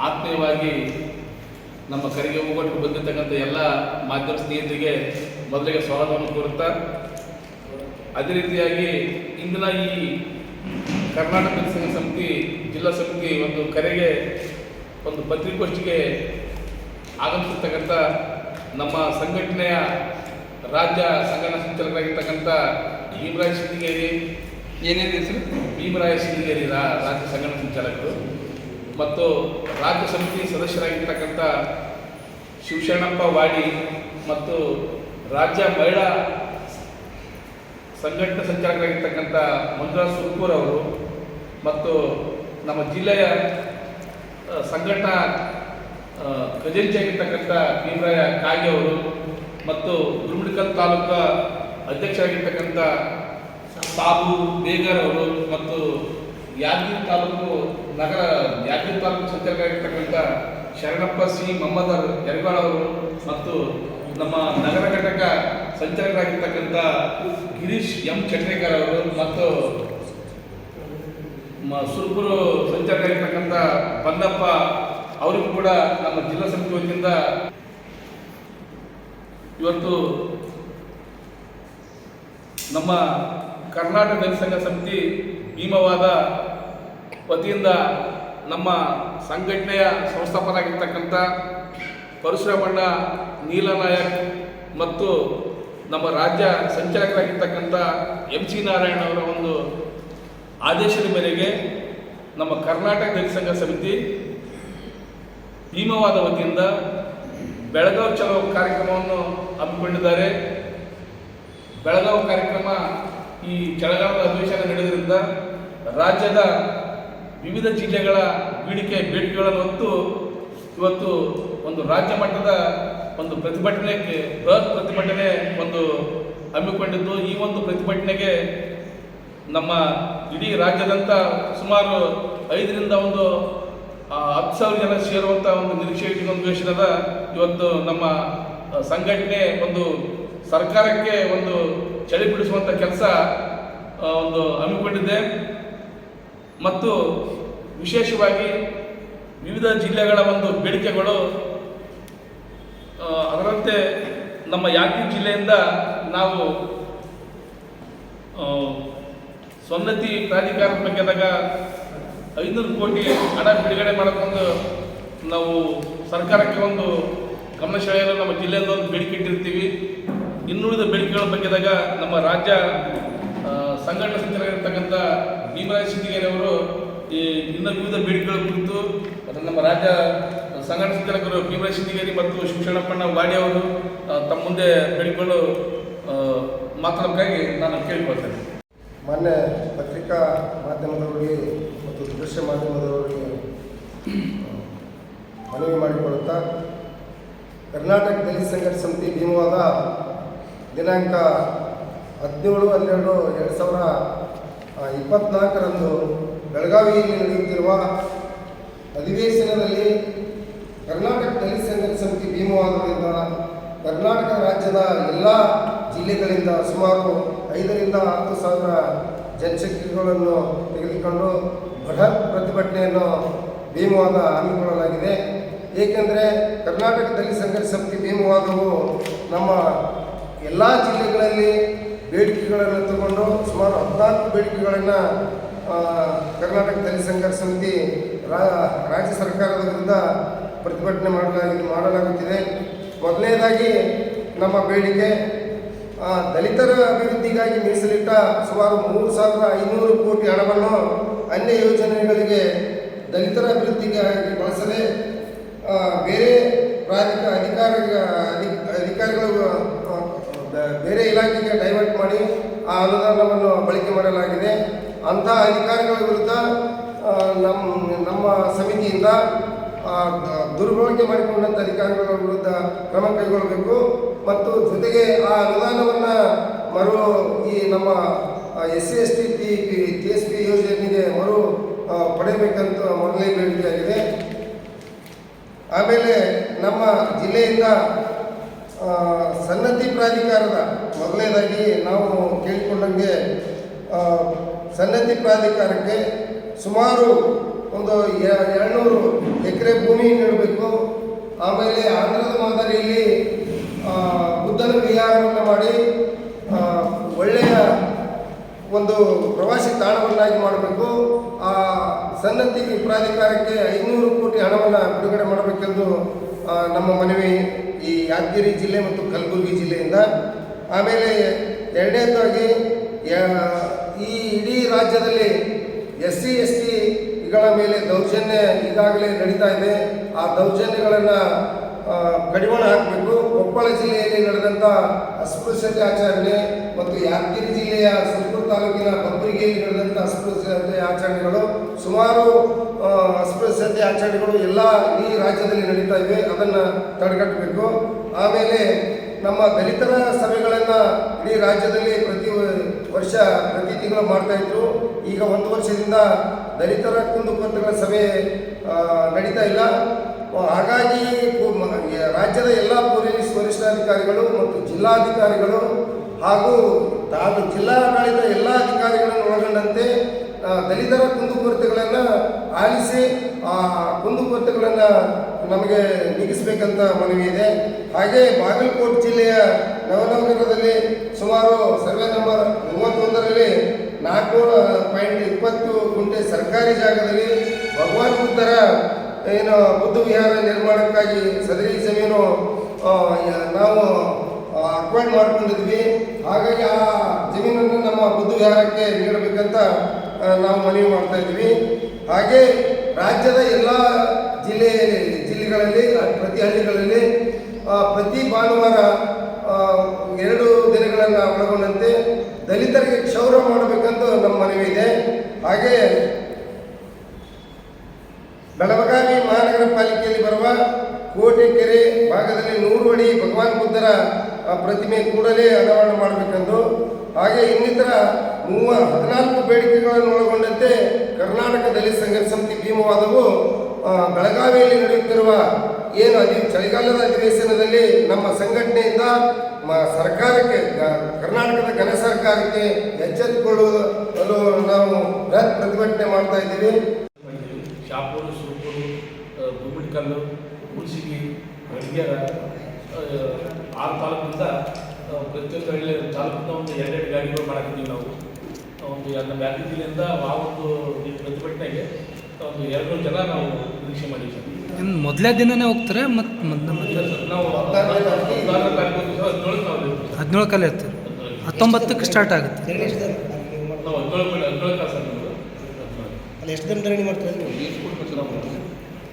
ಆತ್ಮೀಯವಾಗಿ ನಮ್ಮ ಕರೆಗೆ ಹೋಗೋಟ್ಟು ಬಂದಿರತಕ್ಕಂಥ ಎಲ್ಲ ಮಾಧ್ಯಮ ಸ್ನೇಹಿತರಿಗೆ ಮೊದಲಿಗೆ ಸ್ವಾಗತವನ್ನು ಕೋರುತ್ತಾ ಅದೇ ರೀತಿಯಾಗಿ ಇಂದಿನ ಈ ಕರ್ನಾಟಕ ಸಂಘ ಸಮಿತಿ ಜಿಲ್ಲಾ ಸಮಿತಿ ಒಂದು ಕರೆಗೆ ಒಂದು ಪತ್ರಿಕೋಷ್ಠಿಗೆ ಆಗಮಿಸಿರ್ತಕ್ಕಂಥ ನಮ್ಮ ಸಂಘಟನೆಯ ರಾಜ್ಯ ಸಂಘಟನಾ ಸಂಚಾಲಕರಾಗಿರ್ತಕ್ಕಂಥ ಭೀಮರಾಯ ಸಿಂಗೇರಿ ಏನೇನು ಹೆಸರು? ಭೀಮರಾಯ ಸಿಂಗೇರಿ ರಾ- ರಾಜ್ಯ ಸಂಘಟನಾ ಸಂಚಾಲಕರು. ಮತ್ತು ರಾಜ್ಯ ಸಮಿತಿ ಸದಸ್ಯರಾಗಿರ್ತಕ್ಕಂಥ ಶಿವಶರಣಪ್ಪ ವಾಡಿ ಮತ್ತು ರಾಜ್ಯ ಮಹಿಳಾ ಸಂಘಟನೆ ಸಂಚಾಲಕರಾಗಿರ್ತಕ್ಕಂಥ ಮಂಜುನಾಥ್ ಸುರ್ಪೂರ್ ಅವರು ಮತ್ತು ನಮ್ಮ ಜಿಲ್ಲೆಯ ಸಂಘಟನಾ ಖಜಾಂಚಿಯಾಗಿರ್ತಕ್ಕಂಥ ಭೀಮರಾಯ ಕಾಗೆ ಅವರು ಮತ್ತು ಗುರುಮಿಡ್ಕಲ್ ತಾಲೂಕು ಅಧ್ಯಕ್ಷರಾಗಿರ್ತಕ್ಕಂಥ ಸಾಬು ಬೇಗರ್ ಅವರು ಮತ್ತು ಯಾದಗಿರಿ ತಾಲೂಕು ನಗರ ಯಾದಗಿರಿ ತಾಲೂಕು ಸಂಚಾಲಕರಾಗಿರ್ತಕ್ಕಂಥ ಶರಣಪ್ಪ ಸಿ ಮೊಹಮ್ಮದ್ ಯರ್ಗಾಳ್ ಅವರು ಮತ್ತು ನಮ್ಮ ನಗರ ಘಟಕ ಸಂಚಾಲಕರಾಗಿರ್ತಕ್ಕಂಥ ಗಿರೀಶ್ ಎಂ ಚಟ್ರೇಕರ್ ಅವರು ಮತ್ತು ಸುರ್ಪುರು ಸಂಚಾಲಕರಾಗಿರ್ತಕ್ಕಂಥ ಬಂದಪ್ಪ ಅವರಿಗೂ ಕೂಡ ನಮ್ಮ ಜಿಲ್ಲಾ ಸಮಿತಿ ವತಿಯಿಂದ ಇವತ್ತು ನಮ್ಮ ಕರ್ನಾಟಕ ಜನಸಂಘ ಸಮಿತಿ ಭೀಮವಾದ ವತಿಯಿಂದ ನಮ್ಮ ಸಂಘಟನೆಯ ಸಂಸ್ಥಾಪಕರಾಗಿರ್ತಕ್ಕಂಥ ಪರಶುರಾಮಣ್ಣ ನೀಲನಾಯಕ್ ಮತ್ತು ನಮ್ಮ ರಾಜ್ಯ ಸಂಚಾಲಕರಾಗಿರ್ತಕ್ಕಂಥ ಎಂ ಸಿ ನಾರಾಯಣ ಅವರ ಒಂದು ಆದೇಶದ ಮೇರೆಗೆ ನಮ್ಮ ಕರ್ನಾಟಕ ದಲಿತ ಸಮಿತಿ ಭೀಮವಾದ ವತಿಯಿಂದ ಬೆಳಗಾವಿ ಚಲೋ ಕಾರ್ಯಕ್ರಮವನ್ನು ಹಮ್ಮಿಕೊಂಡಿದ್ದಾರೆ. ಬೆಳಗಾವಿ ಕಾರ್ಯಕ್ರಮ ಈ ಚಳಿಗಾಲದ ಅಧಿವೇಶನ ನಡೆಯೋದ್ರಿಂದ ರಾಜ್ಯದ ವಿವಿಧ ಜಿಲ್ಲೆಗಳ ಬೇಡಿಕೆ, ಬೇಡಿಕೆಗಳನ್ನು ಹೊತ್ತು ಇವತ್ತು ಒಂದು ರಾಜ್ಯ ಮಟ್ಟದ ಒಂದು ಪ್ರತಿಭಟನೆಗೆ, ಬೃಹತ್ ಪ್ರತಿಭಟನೆ ಒಂದು ಹಮ್ಮಿಕೊಂಡಿದ್ದು. ಈ ಒಂದು ಪ್ರತಿಭಟನೆಗೆ ನಮ್ಮ ಇಡೀ ರಾಜ್ಯದಂತ ಸುಮಾರು ಐದರಿಂದ ಒಂದು ಹತ್ತು ಸಾವಿರ ಜನ ಸೇರುವಂಥ ಒಂದು ನಿರೀಕ್ಷೆ ಇಟ್ಟುಕೊಂಡು ಇವತ್ತು ನಮ್ಮ ಸಂಘಟನೆ ಒಂದು ಸರ್ಕಾರಕ್ಕೆ ಒಂದು ಚಳಿ ಬಿಡಿಸುವಂಥ ಕೆಲಸ ಒಂದು ಹಮ್ಮಿಕೊಂಡಿದೆ. ಮತ್ತು ವಿಶೇಷವಾಗಿ ವಿವಿಧ ಜಿಲ್ಲೆಗಳ ಒಂದು ಬೇಡಿಕೆಗಳು ಅದರಂತೆ ನಮ್ಮ ಯಾದಗಿರಿ ಜಿಲ್ಲೆಯಿಂದ ನಾವು ಸೊನ್ನತಿ ಪ್ರಾಧಿಕಾರದ ಪ್ರಾಧಿಕಾರದ ಬಗ್ಗೆದಾಗ ಐನೂರು ಕೋಟಿ ಹಣ ಬಿಡುಗಡೆ ಮಾಡೋಕ್ಕೊಂದು ನಾವು ಸರ್ಕಾರಕ್ಕೆ ಒಂದು ಗಮನ ಸೆಳೆಯಲು ನಮ್ಮ ಜಿಲ್ಲೆಯಿಂದ ಒಂದು ಬೇಡಿಕೆ ಇಟ್ಟಿರ್ತೀವಿ. ಇನ್ನುಳಿದ ಬೇಡಿಕೆಗಳ ಬಗ್ಗೆದಾಗ ನಮ್ಮ ರಾಜ್ಯ ಸಂಘಟನೆ ಸಂಚಾಲಕರಿರ್ತಕ್ಕಂಥ ಭೀಮರಾಯ ಸಿಂಧಿಗೇರಿ ಅವರು ಈ ಇನ್ನು ವಿವಿಧ ಬೇಡಿಕೆಗಳ ಕುರಿತು ಮತ್ತು ನಮ್ಮ ರಾಜ್ಯ ಸಂಘಟನೆ ಸಂಚಾಲಕರು ಭೀಮರಾಜ ಮತ್ತು ಶಿಕ್ಷಣಪ್ಪಣ್ಣ ವಾಡಿ ಅವರು ತಮ್ಮ ಮುಂದೆ ಬೇಡಿಕೆಗಳು ಮಾತಾಡೋಕ್ಕಾಗಿ ನಾನು ಕೇಳಿಕೊಳ್ತೇನೆ. ಮೊನ್ನೆ ಪತ್ರಿಕಾ ಮಾಧ್ಯಮದವರಿಗೆ ಮತ್ತು ದೃಶ್ಯ ಮಾಧ್ಯಮದವರಿಗೆ ಮನವಿ ಮಾಡಿಕೊಳ್ಳುತ್ತಾ, ಕರ್ನಾಟಕ ದಲಿತ ಸಂಘರ್ಷ ಸಮಿತಿ ಭೀಮವಾದ ದಿನಾಂಕ ಹದಿನೇಳು ಹನ್ನೆರಡು ಎರಡು ಸಾವಿರ ಇಪ್ಪತ್ನಾಲ್ಕರಂದು ಬೆಳಗಾವಿಯಲ್ಲಿ ನಡೆಯುತ್ತಿರುವ ಅಧಿವೇಶನದಲ್ಲಿ ಕರ್ನಾಟಕ ದಲಿತ ಸಂಘದ ಸಮಿತಿ ಭೀಮವಾದದಿಂದ ಕರ್ನಾಟಕ ರಾಜ್ಯದ ಎಲ್ಲ ಜಿಲ್ಲೆಗಳಿಂದ ಸುಮಾರು ಐದರಿಂದ ಹತ್ತು ಸಾವಿರ ಜನಶಕ್ತಿಗಳನ್ನು ತೆಗೆದುಕೊಂಡು ಬೃಹತ್ ಪ್ರತಿಭಟನೆಯನ್ನು ಭೀಮವಾದ ಹಮ್ಮಿಕೊಳ್ಳಲಾಗಿದೆ. ಏಕೆಂದರೆ ಕರ್ನಾಟಕ ದಲಿತ ಸಂಘರ್ಷ ಸಮಿತಿ ಭೀಮವಾದವು ನಮ್ಮ ಎಲ್ಲ ಜಿಲ್ಲೆಗಳಲ್ಲಿ ಬೇಡಿಕೆಗಳನ್ನು ತಗೊಂಡು ಸುಮಾರು ಹದಿನಾಲ್ಕು ಬೇಡಿಕೆಗಳನ್ನು ಕರ್ನಾಟಕ ದಲಿತ ಸಂಘರ್ಷ ಸಮಿತಿ ರಾಜ್ಯ ಸರ್ಕಾರದ ವಿರುದ್ಧ ಪ್ರತಿಭಟನೆ ಮಾಡಲಾಗಿ ಮಾಡಲಾಗುತ್ತಿದೆ. ಮೊದಲನೇದಾಗಿ ನಮ್ಮ ಬೇಡಿಕೆ ದಲಿತರ ಅಭಿವೃದ್ಧಿಗಾಗಿ ಮೀಸಲಿಟ್ಟ ಸುಮಾರು ಮೂರು ಸಾವಿರದ ಐನೂರು ಕೋಟಿ ಹಣವನ್ನು ಅನ್ಯ ಯೋಜನೆಗಳಿಗೆ ದಲಿತರ ಅಭಿವೃದ್ಧಿಗಾಗಿ ಬಳಸದೆ ಬೇರೆ ಪ್ರಾಧಿಕ ಅಧಿಕಾರ ಅಧಿ- ಅಧಿಕಾರಿಗಳು ಬೇರೆ ಇಲಾಖೆಗೆ ಡೈವರ್ಟ್ ಮಾಡಿ ಆ ಅನುದಾನವನ್ನು ಬಳಕೆ ಮಾಡಲಾಗಿದೆ. ಅಂತಹ ಅಧಿಕಾರಿಗಳ ವಿರುದ್ಧ ನಮ್ಮ ನಮ್ಮ ಸಮಿತಿಯಿಂದ ದುರ್ಬಳಕೆ ಮಾಡಿಕೊಂಡಂಥ ಅಧಿಕಾರಿಗಳ ವಿರುದ್ಧ ಕ್ರಮ ಕೈಗೊಳ್ಳಬೇಕು. ಮತ್ತು ಜೊತೆಗೆ ಆ ಅನುದಾನವನ್ನು ಮರು ಈ ನಮ್ಮ S C S T T T S P ಯೋಜನೆಗೆ ಮರು ಪಡೆಯಬೇಕಂತ ಮೊದಲನೇ ಬೇಡಿಕೆಯಾಗಿದೆ. ಆಮೇಲೆ ನಮ್ಮ ಜಿಲ್ಲೆಯಿಂದ ಸನ್ನತಿ ಪ್ರಾಧಿಕಾರದ ಮೊದಲನೇದಾಗಿ ನಾವು ಕೇಳಿಕೊಂಡಂಗೆ ಸನ್ನತಿ ಪ್ರಾಧಿಕಾರಕ್ಕೆ ಸುಮಾರು ಒಂದು ಎರಡುನೂರು ಎಕರೆ ಭೂಮಿ ನೀಡಬೇಕು. ಆಮೇಲೆ ಆಂಧ್ರದ ಮಾದರಿಯಲ್ಲಿ ಬುದ್ಧನ ವಿಹಾರವನ್ನು ಮಾಡಿ ಒಳ್ಳೆಯ ಒಂದು ಪ್ರವಾಸಿ ತಾಣವನ್ನಾಗಿ ಮಾಡಬೇಕು. ಆ ಸನ್ನತಿ ಪ್ರಾಧಿಕಾರಕ್ಕೆ ಐನೂರು ಕೋಟಿ ಹಣವನ್ನು ಬಿಡುಗಡೆ ಮಾಡಬೇಕೆಂದು ನಮ್ಮ ಮನವಿ ಈ ಯಾದಗಿರಿ ಜಿಲ್ಲೆ ಮತ್ತು ಕಲಬುರಗಿ ಜಿಲ್ಲೆಯಿಂದ. ಆಮೇಲೆ ಎರಡನೇದಾಗಿ ಈ ಇಡೀ ರಾಜ್ಯದಲ್ಲಿ ಎಸ್ ಸಿ ಎಸ್ ಟಿಗಳ ಮೇಲೆ ದೌರ್ಜನ್ಯ ಈಗಾಗಲೇ ನಡೀತಾ ಇದೆ. ಆ ದೌರ್ಜನ್ಯಗಳನ್ನು ಕಡಿವಾಣ ಹಾಕಬೇಕು. ಕೊಪ್ಪಳ ಜಿಲ್ಲೆಯಲ್ಲಿ ನಡೆದಂಥ ಅಸ್ಪೃಶ್ಯತೆ ಆಚರಣೆ ಮತ್ತು ಯಾದಗಿರಿ ಜಿಲ್ಲೆಯ ಸುರಪುರ ತಾಲೂಕಿನ ಬಬ್ಬರಿಗೆಯಲ್ಲಿ ನಡೆದಂಥ ಅಸ್ಪೃಶ್ಯತೆ ಆಚರಣೆಗಳು, ಸುಮಾರು ಅಸ್ಪೃಶ್ಯತೆ ಆಚರಣೆಗಳು ಎಲ್ಲ ಈ ರಾಜ್ಯದಲ್ಲಿ ನಡೀತಾ ಇವೆ. ಅದನ್ನು ತಡೆಗಟ್ಟಬೇಕು. ಆಮೇಲೆ ನಮ್ಮ ದಲಿತರ ಸಭೆಗಳನ್ನು ಇಡೀ ರಾಜ್ಯದಲ್ಲಿ ಪ್ರತಿ ವರ್ಷ, ಪ್ರತಿ ತಿಂಗಳು ಮಾಡ್ತಾ ಇದ್ರು. ಈಗ ಒಂದು ವರ್ಷದಿಂದ ದಲಿತರ ಕುಂದುಕೊರತೆಗಳ ಸಭೆ ನಡೀತಾ ಇಲ್ಲ. ಹಾಗಾಗಿ ರಾಜ್ಯದ ಎಲ್ಲ ಪೊಲೀಸ್ ವರಿಷ್ಠಾಧಿಕಾರಿಗಳು ಮತ್ತು ಜಿಲ್ಲಾಧಿಕಾರಿಗಳು ಹಾಗೂ ತಾನು ಜಿಲ್ಲಾಡಳಿತ ಎಲ್ಲ ಅಧಿಕಾರಿಗಳನ್ನು ಒಳಗೊಂಡಂತೆ ದಲಿತರ ಕುಂದುಕೊರತೆಗಳನ್ನು ಆಲಿಸಿ, ಆ, ಕುಂದುಕೊರತೆಗಳನ್ನು ನಮಗೆ ನೀಗಿಸಬೇಕಂತ ಮನವಿ ಇದೆ. ಹಾಗೆ ಬಾಗಲಕೋಟೆ ಜಿಲ್ಲೆಯ ನವನಗರದಲ್ಲಿ ಸುಮಾರು ಸರ್ವೆ ನಂಬರ್ ಮೂವತ್ತೊಂದರಲ್ಲಿ ನಾಲ್ಕುನೂರ ಪಾಯಿಂಟ್ ಇಪ್ಪತ್ತು ಗುಂಟೆ ಸರ್ಕಾರಿ ಜಾಗದಲ್ಲಿ ಭಗವಾನ್ ಬುದ್ಧರ ಏನು ಬುದ್ಧ ವಿಹಾರ ನಿರ್ಮಾಣಕ್ಕಾಗಿ ಸದರಿ ಜಮೀನು ನಾವು ಅಕ್ವೈರ್ ಮಾಡ್ಕೊಂಡಿದ್ವಿ. ಹಾಗಾಗಿ ಆ ಜಮೀನನ್ನು ನಮ್ಮ ಬುದ್ಧ ವಿಹಾರಕ್ಕೆ ನೀಡಬೇಕಂತ ನಾವು ಮನವಿ ಮಾಡ್ತಾ ಇದ್ವಿ ಹಾಗೆ ರಾಜ್ಯದ ಎಲ್ಲ ಜಿಲ್ಲೆ, ಜಿಲ್ಲೆಗಳಲ್ಲಿ ಪ್ರತಿ ಹಳ್ಳಿಗಳಲ್ಲಿ ಪ್ರತಿ ಭಾನುವಾರ ಎರಡು ದಿನಗಳನ್ನು ಒಳಗೊಂಡಂತೆ ದಲಿತರಿಗೆ ಕ್ಷೌರ ಮಾಡಬೇಕಂತ ನಮ್ಮ ಮನವಿ ಇದೆ. ಹಾಗೆ ನೂರು ಅಡಿ ಭಗವಾನ್ ಬುದ್ಧರ ಪ್ರತಿಮೆ ಕೂಡಲೇ ಅನಾವರಣ ಮಾಡಬೇಕೆಂದು. ಹಾಗೆ ಇನ್ನಿತರ ಮೂವ, ಹದಿನಾಲ್ಕು ಬೇಡಿಕೆಗಳನ್ನು ಒಳಗೊಂಡಂತೆ ಕರ್ನಾಟಕ ದಲಿತ ಸಂಘರ್ಷ ಸಮಿತಿ ಭೀಮವಾದವು ಬೆಳಗಾವಿಯಲ್ಲಿ ನಡೆಯುತ್ತಿರುವ ಏನು ಅಧಿ ಚಳಿಗಾಲದ ಅಧಿವೇಶನದಲ್ಲಿ ನಮ್ಮ ಸಂಘಟನೆಯಿಂದ ಸರ್ಕಾರಕ್ಕೆ ಕರ್ನಾಟಕದ ಘನ ಸರ್ಕಾರಕ್ಕೆ ಎಚ್ಚೆತ್ತುಕೊಳ್ಳಲು ನಾವು ಬೃಹತ್ ಪ್ರತಿಭಟನೆ ಮಾಡ್ತಾ ಇದ್ದೀವಿ. ಶಾಪೂರು ಸೂಪೂರು ಗುಮ್ಮಿಡ್ಕಲ್ಲು ಹುಣಸಿಗಿ ಆರು ತಾಲೂಕಿಂದ ಆ, ಪ್ರತಿಯೊಂದು ಹಳ್ಳಿ ತಾಲೂಕಿನ ಒಂದು ಎರಡೆರಡು ಗಾಡಿಗಳು ಮಾಡಾಕಿದ್ದೀವಿ ನಾವು. ಒಂದು ಎಲ್ಲ ಬ್ಯಾಗಿ ಜಿಲ್ಲೆಯಿಂದ ಆ ಒಂದು ಈ ಪ್ರತಿಭಟನೆಗೆ ಒಂದು ಎರಡು ಜನ ನಾವು ನಿರೀಕ್ಷೆ ಮಾಡಿದ್ದೀವಿ ಮೊದಲೇ ದಿನನೇ ಹೋಗ್ತಾರೆ ಮತ್ತು ಮೊದಲ ನಾವು ಇರ್ತೀವಿ. ಹದಿನೇಳು ಕಾಲ ಇರ್ತೀರಿ. ಹತ್ತೊಂಬತ್ತಕ್ಕೆ ಸ್ಟಾರ್ಟ್ ಆಗುತ್ತೆ. ನಾವು ಹದಿನೇಳು ಹದಿನೇಳು ಕಾಲ ಸರ್ ಅಲ್ಲಿ ಎಷ್ಟು ದಿನ ಧರಣಿ ಮಾಡ್ತಾರೆ?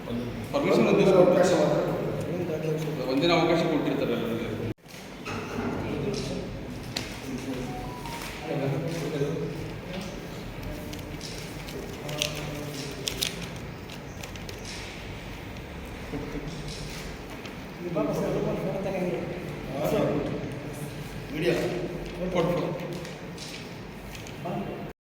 ಒಂದು ಪರ್ಮಿಷನ್ ಒಂದಿನ ಅವಕಾಶ ಕೊಟ್ಟಿರ್ತಾರೆ